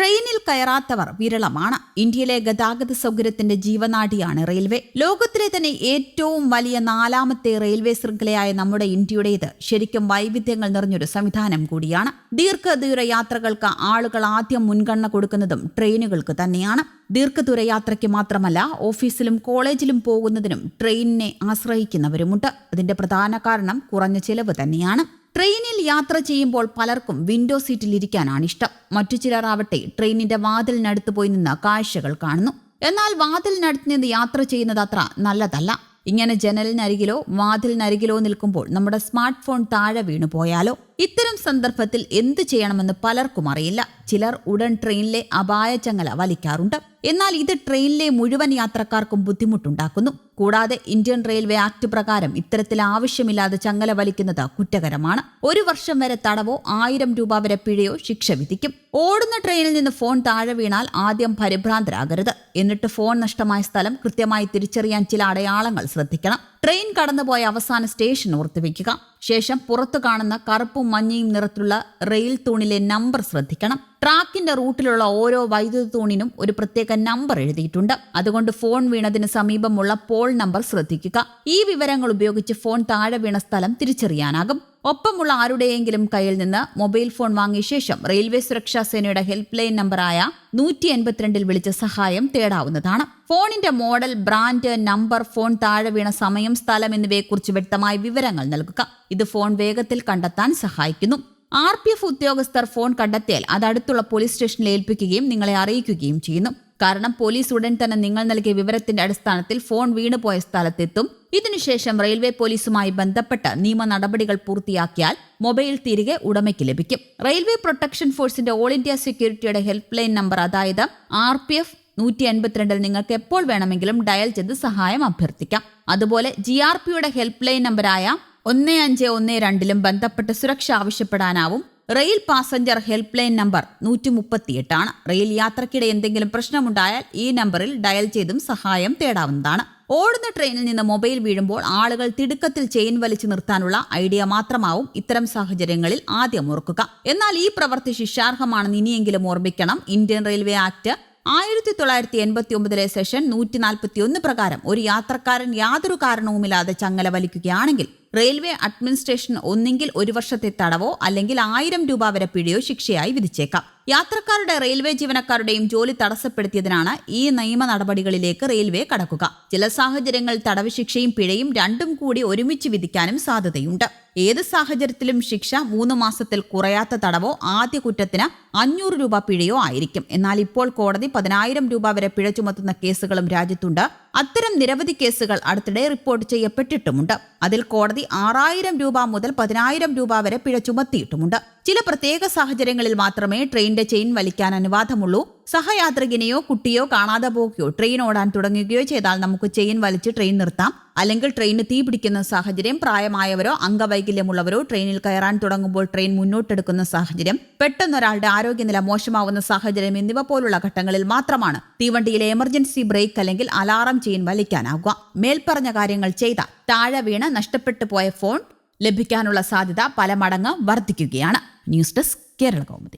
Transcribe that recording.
ട്രെയിനിൽ കയറാത്തവർ വിരളമാണ്. ഇന്ത്യയിലെ ഗതാഗത സൗകര്യത്തിന്റെ ജീവനാടിയാണ് റെയിൽവേ. ലോകത്തിലെ തന്നെ ഏറ്റവും വലിയ നാലാമത്തെ റെയിൽവേ ശൃംഖലയായ നമ്മുടെ ഇന്ത്യയുടേത് ശരിക്കും വൈവിധ്യങ്ങൾ നിറഞ്ഞൊരു സംവിധാനം കൂടിയാണ്. ദീർഘദൂര യാത്രകൾക്ക് ആളുകൾ ആദ്യം മുൻഗണന കൊടുക്കുന്നതും ട്രെയിനുകൾക്ക് തന്നെയാണ്. ദീർഘദൂര യാത്രയ്ക്ക് മാത്രമല്ല ഓഫീസിലും കോളേജിലും പോകുന്നതിനും ട്രെയിനിനെ ആശ്രയിക്കുന്നവരുമുണ്ട്. അതിന്റെ പ്രധാന കാരണം കുറഞ്ഞ ചിലവ് തന്നെയാണ്. ട്രെയിനിൽ യാത്ര ചെയ്യുമ്പോൾ പലർക്കും വിൻഡോ സീറ്റിൽ ഇരിക്കാനാണ് ഇഷ്ടം മറ്റു ചിലർ ആവട്ടെ ട്രെയിനിന്റെ വാതിലിനടുത്ത് പോയി നിന്ന് കാഴ്ചകൾ കാണുന്നു. എന്നാൽ വാതിലിനടുത്ത് നിന്ന് യാത്ര ചെയ്യുന്നത് അത്ര നല്ലതല്ല. ഇങ്ങനെ ജനലിനരികിലോ വാതിലിനരികിലോ നിൽക്കുമ്പോൾ നമ്മുടെ സ്മാർട്ട് ഫോൺ താഴെ വീണു പോയാലോ ഇത്തരം സന്ദർഭത്തിൽ എന്ത് ചെയ്യണമെന്ന് പലർക്കും അറിയില്ല. ചിലർ ഉടൻ ട്രെയിനിലെ അപായ ചങ്ങല വലിക്കാറുണ്ട്. എന്നാൽ ഇത് ട്രെയിനിലെ മുഴുവൻ യാത്രക്കാർക്കും ബുദ്ധിമുട്ടുണ്ടാക്കുന്നു. കൂടാതെ ഇന്ത്യൻ റെയിൽവേ ആക്ട് പ്രകാരം ഇത്തരത്തിൽ ആവശ്യമില്ലാതെ ചങ്ങല വലിക്കുന്നത് കുറ്റകരമാണ്. ഒരു വർഷം വരെ തടവോ ആയിരം രൂപ വരെ പിഴയോ ശിക്ഷ വിധിക്കും. ഓടുന്ന ട്രെയിനിൽ നിന്ന് ഫോൺ താഴെ വീണാൽ ആദ്യം പരിഭ്രാന്തരാകരുത്. എന്നിട്ട് ഫോൺ നഷ്ടമായ സ്ഥലം കൃത്യമായി തിരിച്ചറിയാൻ ചില അടയാളങ്ങൾ ശ്രദ്ധിക്കണം. ട്രെയിൻ കടന്നുപോയ അവസാന സ്റ്റേഷൻ ഓർത്തുവെക്കുക ശേഷം പുറത്തു കാണുന്ന കറുപ്പും മഞ്ഞയും നിറത്തിലുള്ള റെയിൽ തൂണിലെ നമ്പർ ശ്രദ്ധിക്കണം. ട്രാക്കിന്റെ റൂട്ടിലുള്ള ഓരോ വൈദ്യുത തൂണിനും ഒരു പ്രത്യേക നമ്പർ എഴുതിയിട്ടുണ്ട്. അതുകൊണ്ട് ഫോൺ വീണതിന് സമീപമുള്ള പോൾ നമ്പർ ശ്രദ്ധിക്കുക. ഈ വിവരങ്ങൾ ഉപയോഗിച്ച് ഫോൺ താഴെ വീണ സ്ഥലം തിരിച്ചറിയാനാകും. ഒപ്പമുള്ള ആരുടെയെങ്കിലും കയ്യിൽ നിന്ന് മൊബൈൽ ഫോൺ വാങ്ങിയ ശേഷം റെയിൽവേ സുരക്ഷാ സേനയുടെ ഹെൽപ്പ് ലൈൻ നമ്പറായ നൂറ്റി എൺപത്തിരണ്ടിൽ വിളിച്ച് സഹായം തേടാവുന്നതാണ്. ഫോണിന്റെ മോഡൽ ബ്രാൻഡ് നമ്പർ ഫോൺ താഴെ വീണ സമയം സ്ഥലം എന്നിവയെക്കുറിച്ച് വ്യക്തമായ വിവരങ്ങൾ നൽകുക. ഇത് ഫോൺ വേഗത്തിൽ കണ്ടെത്താൻ സഹായിക്കുന്നു. ആർ പി എഫ് ഉദ്യോഗസ്ഥർ ഫോൺ കണ്ടെത്തിയാൽ അത് അടുത്തുള്ള പോലീസ് സ്റ്റേഷനിൽ ഏൽപ്പിക്കുകയും നിങ്ങളെ അറിയിക്കുകയും ചെയ്യുന്നു. കാരണം പോലീസ് ഉടൻ തന്നെ നിങ്ങൾ നൽകിയ വിവരത്തിന്റെ അടിസ്ഥാനത്തിൽ ഫോൺ വീണുപോയ സ്ഥലത്തെത്തും. ഇതിനുശേഷം റെയിൽവേ പോലീസുമായി ബന്ധപ്പെട്ട് നിയമ നടപടികൾ പൂർത്തിയാക്കിയാൽ മൊബൈൽ തിരികെ ഉടമയ്ക്ക് ലഭിക്കും. റെയിൽവേ പ്രൊട്ടക്ഷൻ ഫോഴ്സിന്റെ ഓൾ ഇന്ത്യ സെക്യൂരിറ്റിയുടെ ഹെൽപ്പ് ലൈൻ നമ്പർ അതായത് ആർ പി എഫ് നൂറ്റി എൺപത്തിരണ്ടിൽ നിങ്ങൾക്ക് എപ്പോൾ വേണമെങ്കിലും ഡയൽ ചെയ്ത് സഹായം അഭ്യർത്ഥിക്കാം. അതുപോലെ ജി ആർ പിയുടെ ഹെൽപ്പ് ലൈൻ നമ്പറായ ഒന്ന് അഞ്ച് ഒന്ന് രണ്ടിലും ബന്ധപ്പെട്ട് സുരക്ഷ ആവശ്യപ്പെടാനാവും. Rail passenger help line number നൂറ്റി മുപ്പത്തിയെട്ടാണ് റെയിൽ യാത്രക്കിടെ എന്തെങ്കിലും പ്രശ്നമുണ്ടായാൽ ഈ നമ്പറിൽ ഡയൽ ചെയ്തും സഹായം തേടാവുന്നതാണ്. ഓടുന്ന ട്രെയിനിൽ നിന്ന് മൊബൈൽ വീഴുമ്പോൾ ആളുകൾ തിടുക്കത്തിൽ ചെയിൻ വലിച്ചു നിർത്താനുള്ള ഐഡിയ മാത്രമാവും ഇത്തരം സാഹചര്യങ്ങളിൽ ആദ്യം ഓർക്കുക. എന്നാൽ ഈ പ്രവൃത്തി ശിക്ഷാർഹമാണെന്ന് ഇനിയെങ്കിലും ഓർമ്മിക്കണം. ഇന്ത്യൻ റെയിൽവേ ആക്ട് ആയിരത്തി തൊള്ളായിരത്തി എൺപത്തി ഒമ്പതിലെ സെഷൻ നൂറ്റി നാൽപ്പത്തി ഒന്ന് പ്രകാരം ഒരു യാത്രക്കാരൻ യാതൊരു കാരണവുമില്ലാതെ ചങ്ങല വലിക്കുകയാണെങ്കിൽ റെയിൽവേ അഡ്മിനിസ്ട്രേഷൻ ഒന്നെങ്കിൽ ഒരു വർഷത്തെ തടവോ അല്ലെങ്കിൽ ആയിരം രൂപ വരെ പിഴയോ ശിക്ഷയായി വിധിച്ചേക്കാം. യാത്രക്കാരുടെ റെയിൽവേ ജീവനക്കാരുടെയും ജോലി തടസ്സപ്പെടുത്തിയതിനാണ് ഈ നിയമ നടപടികളിലേക്ക് റെയിൽവേ കടക്കുക. ചില സാഹചര്യങ്ങൾ തടവ് ശിക്ഷയും പിഴയും രണ്ടും കൂടി ഒരുമിച്ച് വിധിക്കാനും സാധ്യതയുണ്ട്. ഏത് സാഹചര്യത്തിലും ശിക്ഷ മൂന്ന് മാസത്തിൽ കുറയാത്ത തടവോ ആദ്യ കുറ്റത്തിന് അഞ്ഞൂറ് രൂപ പിഴയോ ആയിരിക്കും. എന്നാൽ ഇപ്പോൾ കോടതി പതിനായിരം രൂപ വരെ പിഴ ചുമത്തുന്ന കേസുകളും രാജ്യത്തുണ്ട്. അത്തരം നിരവധി കേസുകൾ അടുത്തിടെ റിപ്പോർട്ട് ചെയ്യപ്പെട്ടിട്ടുമുണ്ട്. അതിൽ കോടതി ആറായിരം രൂപ മുതൽ പതിനായിരം രൂപ വരെ പിഴ ചുമത്തിയിട്ടുമുണ്ട്. ചില പ്രത്യേക സാഹചര്യങ്ങളിൽ മാത്രമേ ട്രെയിനിന്റെ ചെയിൻ വലിക്കാൻ അനുവാദമുള്ളൂ. സഹയാത്രികനെയോ കുട്ടിയോ കാണാതെ പോകുകയോ ട്രെയിൻ ഓടാൻ തുടങ്ങുകയോ ചെയ്താൽ നമുക്ക് ചെയിൻ വലിച്ച് ട്രെയിൻ നിർത്താം. അല്ലെങ്കിൽ ട്രെയിന് തീ പിടിക്കുന്ന സാഹചര്യം പ്രായമായവരോ അംഗവൈകല്യമുള്ളവരോ ട്രെയിനിൽ കയറാൻ തുടങ്ങുമ്പോൾ ട്രെയിൻ മുന്നോട്ടെടുക്കുന്ന സാഹചര്യം പെട്ടെന്നൊരാളുടെ ആരോഗ്യനില മോശമാവുന്ന സാഹചര്യം എന്നിവ പോലുള്ള ഘട്ടങ്ങളിൽ മാത്രമാണ് തീവണ്ടിയിലെ എമർജൻസി ബ്രേക്ക് അല്ലെങ്കിൽ അലാറം ചെയിൻ വലിക്കാനാവുക. മേൽപ്പറഞ്ഞ കാര്യങ്ങൾ ചെയ്ത താഴെ വീണ് നഷ്ടപ്പെട്ടു പോയ ഫോൺ ലഭിക്കാനുള്ള സാധ്യത പല മടങ്ങ് വർദ്ധിക്കുകയാണ്. News desk Kerala Kaumudi.